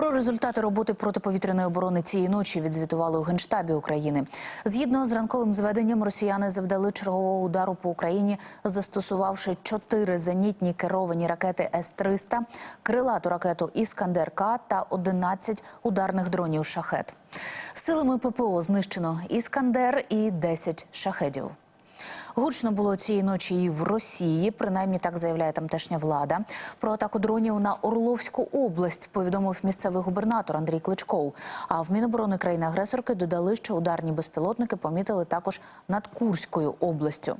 Про результати роботи протиповітряної оборони цієї ночі відзвітували у генштабі України. Згідно з ранковим зведенням, росіяни завдали чергового удару по Україні, застосувавши чотири зенітні керовані ракети С-300, крилату ракету Іскандер К та 11 ударних дронів Шахет. Силами ППО знищено Іскандер і 10 шахедів. Гучно було цієї ночі і в Росії, принаймні так заявляє тамтешня влада. Про атаку дронів на Орловську область повідомив місцевий губернатор Андрій Кличков. А в Міноборони країни-агресорки додали, що ударні безпілотники помітили також над Курською областю.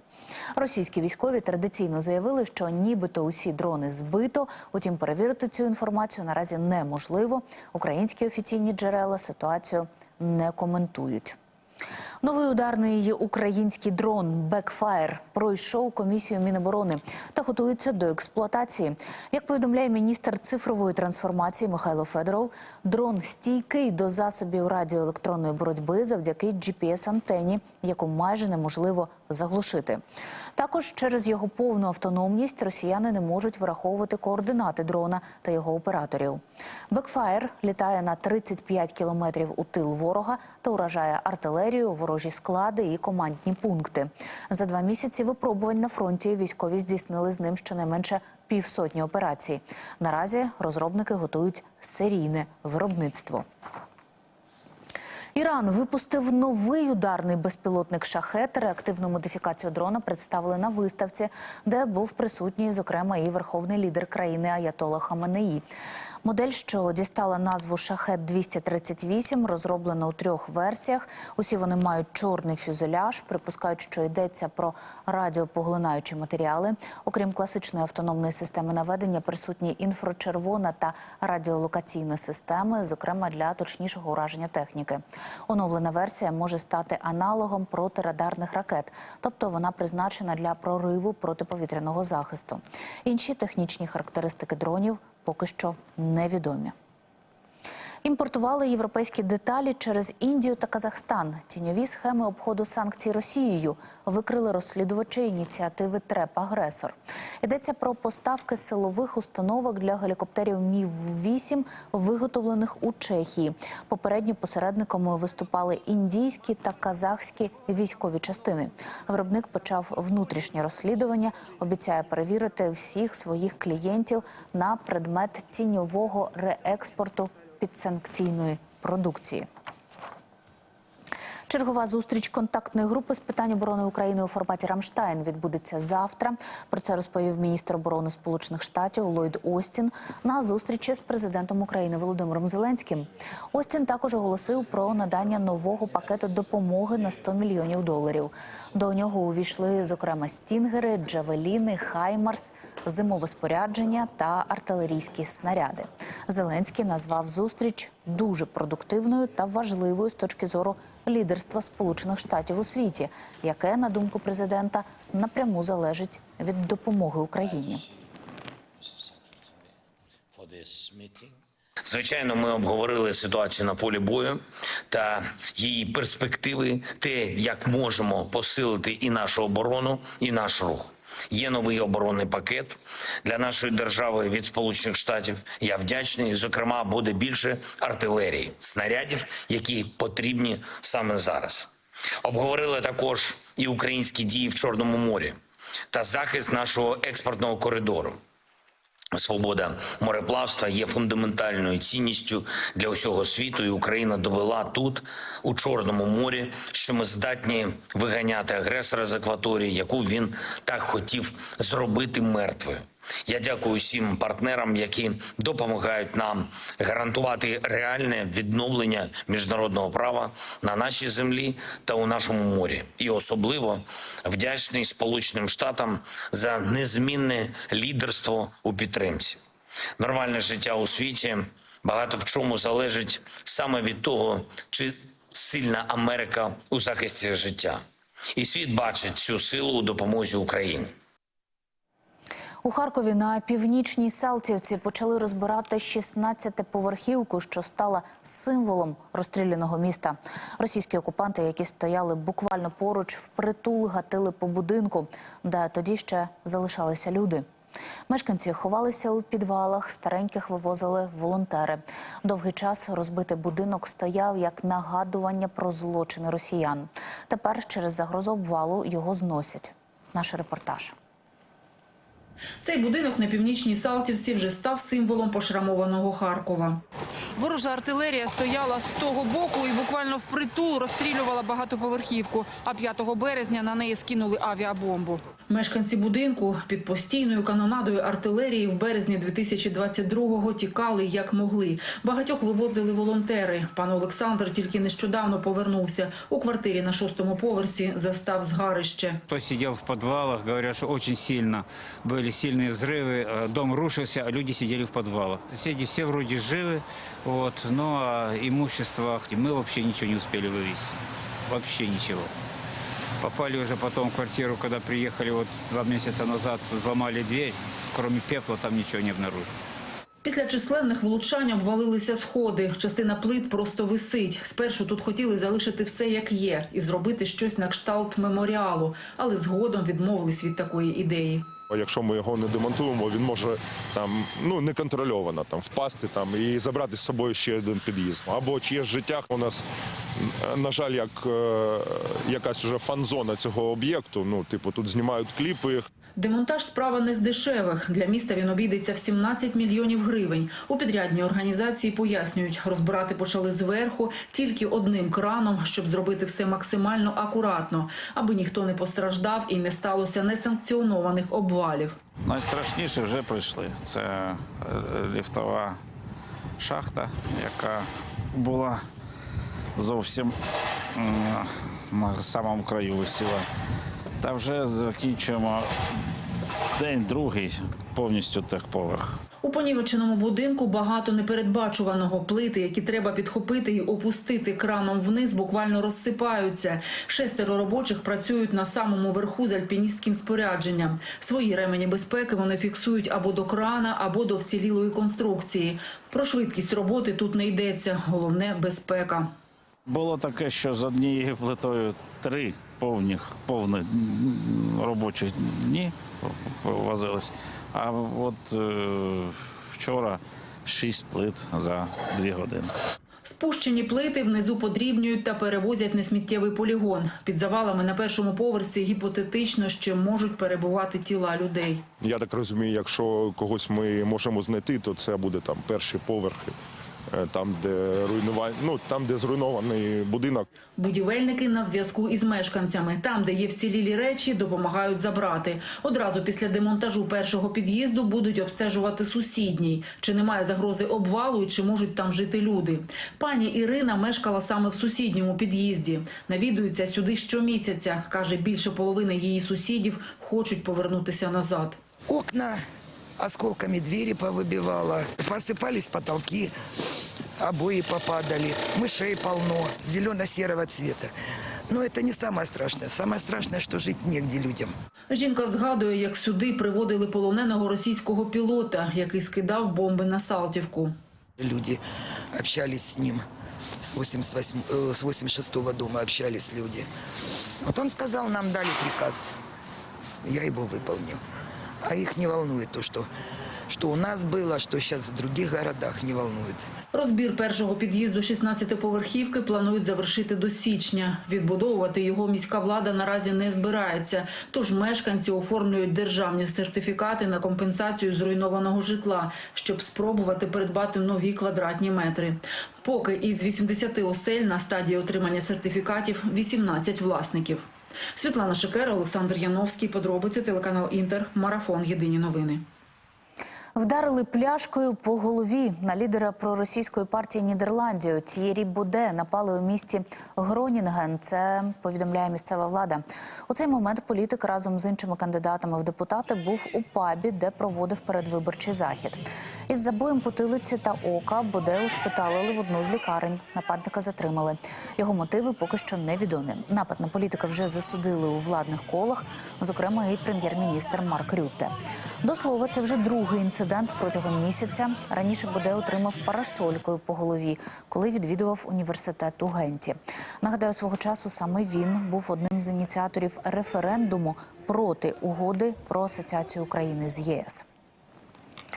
Російські військові традиційно заявили, що нібито усі дрони збито. Утім, перевірити цю інформацію наразі неможливо. Українські офіційні джерела ситуацію не коментують. Новий ударний український дрон Бекфаєр пройшов комісію Міноборони та готується до експлуатації. Як повідомляє міністр цифрової трансформації Михайло Федоров, дрон стійкий до засобів радіоелектронної боротьби завдяки GPS-антені, яку майже неможливо заглушити. Також через його повну автономність росіяни не можуть враховувати координати дрона та його операторів. Бекфаєр літає на 35 кілометрів у тил ворога та уражає артилерію, ворожі склади і командні пункти. За два місяці випробувань на фронті військові здійснили з ним щонайменше півсотні операцій. Наразі розробники готують серійне виробництво. Іран випустив новий ударний безпілотник шахет. Реактивну модифікацію дрона представили на виставці, де був присутній, зокрема, і верховний лідер країни Аятола Хаменеї. Модель, що дістала назву Шахет 238 розроблена у трьох версіях. Усі вони мають чорний фюзеляж. Припускають, що йдеться про радіопоглинаючі матеріали. Окрім класичної автономної системи наведення, присутні інфрачервона та радіолокаційна системи, зокрема для точнішого ураження техніки. Оновлена версія може стати аналогом протирадарних ракет, тобто вона призначена для прориву протиповітряного захисту. Інші технічні характеристики дронів поки що невідомі. Імпортували європейські деталі через Індію та Казахстан. Тіньові схеми обходу санкцій Росією викрили розслідувачі ініціативи ТРЕП Агресор. Йдеться про поставки силових установок для гелікоптерів Мів 8 виготовлених у Чехії. Попередньо посередниками виступали індійські та казахські військові частини. Виробник почав внутрішнє розслідування. Обіцяє перевірити всіх своїх клієнтів на предмет тіньового реекспорту підсанкційної продукції. Чергова зустріч контактної групи з питань оборони України у форматі Рамштайн відбудеться завтра. Про це розповів міністр оборони Сполучених Штатів Ллойд Остін на зустрічі з президентом України Володимиром Зеленським. Остін також оголосив про надання нового пакету допомоги на 100 мільйонів доларів. До нього увійшли зокрема стінгери, джавеліни, хаймарс, зимове спорядження та артилерійські снаряди. Зеленський назвав зустріч дуже продуктивною та важливою з точки зору лідерства Сполучених Штатів у світі, яке, на думку президента, напряму залежить від допомоги Україні. Звичайно, ми обговорили ситуацію на полі бою та її перспективи, те, як можемо посилити і нашу оборону, і наш рух. Є новий оборонний пакет для нашої держави від Сполучених Штатів. Я вдячний. Зокрема, буде більше артилерії, снарядів, які потрібні саме зараз. Обговорили також і українські дії в Чорному морі та захист нашого експортного коридору. Свобода мореплавства є фундаментальною цінністю для усього світу, і Україна довела тут, у Чорному морі, що ми здатні виганяти агресора з акваторії, яку він так хотів зробити мертвою. Я дякую всім партнерам, які допомагають нам гарантувати реальне відновлення міжнародного права на нашій землі та у нашому морі. І особливо вдячний Сполученим Штатам за незмінне лідерство у підтримці. Нормальне життя у світі багато в чому залежить саме від того, чи сильна Америка у захисті життя. І світ бачить цю силу у допомозі Україні. У Харкові на північній Салтівці почали розбирати 16-поверхівку, що стала символом розстріляного міста. Російські окупанти, які стояли буквально поруч, впритул гатили по будинку, де тоді ще залишалися люди. Мешканці ховалися у підвалах, стареньких вивозили волонтери. Довгий час розбитий будинок стояв як нагадування про злочини росіян. Тепер через загрозу обвалу його зносять. Наш репортаж. Цей будинок на північній Салтівці вже став символом пошрамованого Харкова. Ворожа артилерія стояла з того боку і буквально впритул розстрілювала багатоповерхівку. А 5 березня на неї скинули авіабомбу. Мешканці будинку під постійною канонадою артилерії в березні 2022-го тікали як могли. Багатьох вивозили волонтери. Пан Олександр тільки нещодавно повернувся. У квартирі на шостому поверсі застав згарище. Кто сидел в подвалах, говорят, что очень сильно были сильные взрывы, э, дом рушился, а люди сидели в подвалах. Соседи все вроде живы, вот, но имущество мы вообще ничего не успели вывести. Вообще ничего. Попали уже потом в квартиру, когда приехали вот два месяца назад, взломали дверь, кроме пепла там ничего не обнаружили. Після численних влучань обвалилися сходи. Частина плит просто висить. Спершу тут хотіли залишити все як є і зробити щось на кшталт меморіалу, але згодом відмовились від такої ідеї. Якщо ми його не демонтуємо, він може там ну неконтрольовано там впасти там і забрати з собою ще один під'їзд. Або чиєсь життя у нас на жаль, як е, якась уже фан-зона цього об'єкту. Ну, типу, тут знімають кліпи. Демонтаж справа не з дешевих. Для міста він обійдеться в 17 мільйонів гривень. У підрядній організації пояснюють, розбирати почали зверху тільки одним краном, щоб зробити все максимально акуратно, аби ніхто не постраждав і не сталося несанкціонованих обвалів. Найстрашніше вже пройшли. Це е, ліфтова шахта, яка була зовсім на самому краю висіла. Та вже закінчуємо день, другий, повністю техповерх. У понівеченому будинку багато непередбачуваного. Плити, які треба підхопити і опустити краном вниз, буквально розсипаються. Шестеро робочих працюють на самому верху з альпіністським спорядженням. Свої ремені безпеки вони фіксують або до крана, або до вцілілої конструкції. Про швидкість роботи тут не йдеться. Головне безпека. Було таке, що з однією плитою три повних, повних робочих дні возились. А от е, вчора шість плит за дві години. Спущені плити внизу подрібнюють та перевозять на сміттєвий полігон. Під завалами на першому поверсі гіпотетично ще можуть перебувати тіла людей. Я так розумію, якщо когось ми можемо знайти, то це буде там перші поверхи, там, де руйнування, ну там, де зруйнований будинок. Будівельники на зв'язку із мешканцями. Там, де є вцілілі речі, допомагають забрати. Одразу після демонтажу першого під'їзду будуть обстежувати сусідній. Чи немає загрози обвалу і чи можуть там жити люди. Пані Ірина мешкала саме в сусідньому під'їзді. Навідується сюди щомісяця. Каже, більше половини її сусідів хочуть повернутися назад. Окна осколками двери повыбивало, посыпались потолки, обои попадали, мышей полно, зелено-серого цвета. Но это не самое страшное. Самое страшное, что жить негде людям. Жінка згадує, як сюди приводили полоненого російського пілота, який скидав бомби на Салтівку. Люди общались с ним. С 88, э, с 86 дома общались люди. Вот он сказал, нам дали приказ. Я его выполнил. А их не волнует то, что, что у нас было, что сейчас в других городах не волнует. Розбір першого під'їзду 16-поверхівки планують завершити до січня. Відбудовувати його міська влада наразі не збирається. Тож мешканці оформлюють державні сертифікати на компенсацію зруйнованого житла, щоб спробувати придбати нові квадратні метри. Поки із 80 осель на стадії отримання сертифікатів 18 власників. Світлана Шекера, Олександр Яновський. Подробиці телеканал Інтер. Марафон. Єдині новини. Вдарили пляшкою по голові на лідера проросійської партії Нідерландів Т'єрі Буде напали у місті Гронінген. Це повідомляє місцева влада. У цей момент політик разом з іншими кандидатами в депутати був у пабі, де проводив передвиборчий захід. Із забоєм потилиці та ока Боде ушпиталили в одну з лікарень. Нападника затримали. Його мотиви поки що невідомі. Напад на політика вже засудили у владних колах, зокрема і прем'єр-міністр Марк Рютте. До слова, це вже другий інцидент протягом місяця. Раніше Боде отримав парасолькою по голові, коли відвідував університет у Генті. Нагадаю, свого часу саме він був одним з ініціаторів референдуму проти угоди про асоціацію України з ЄС.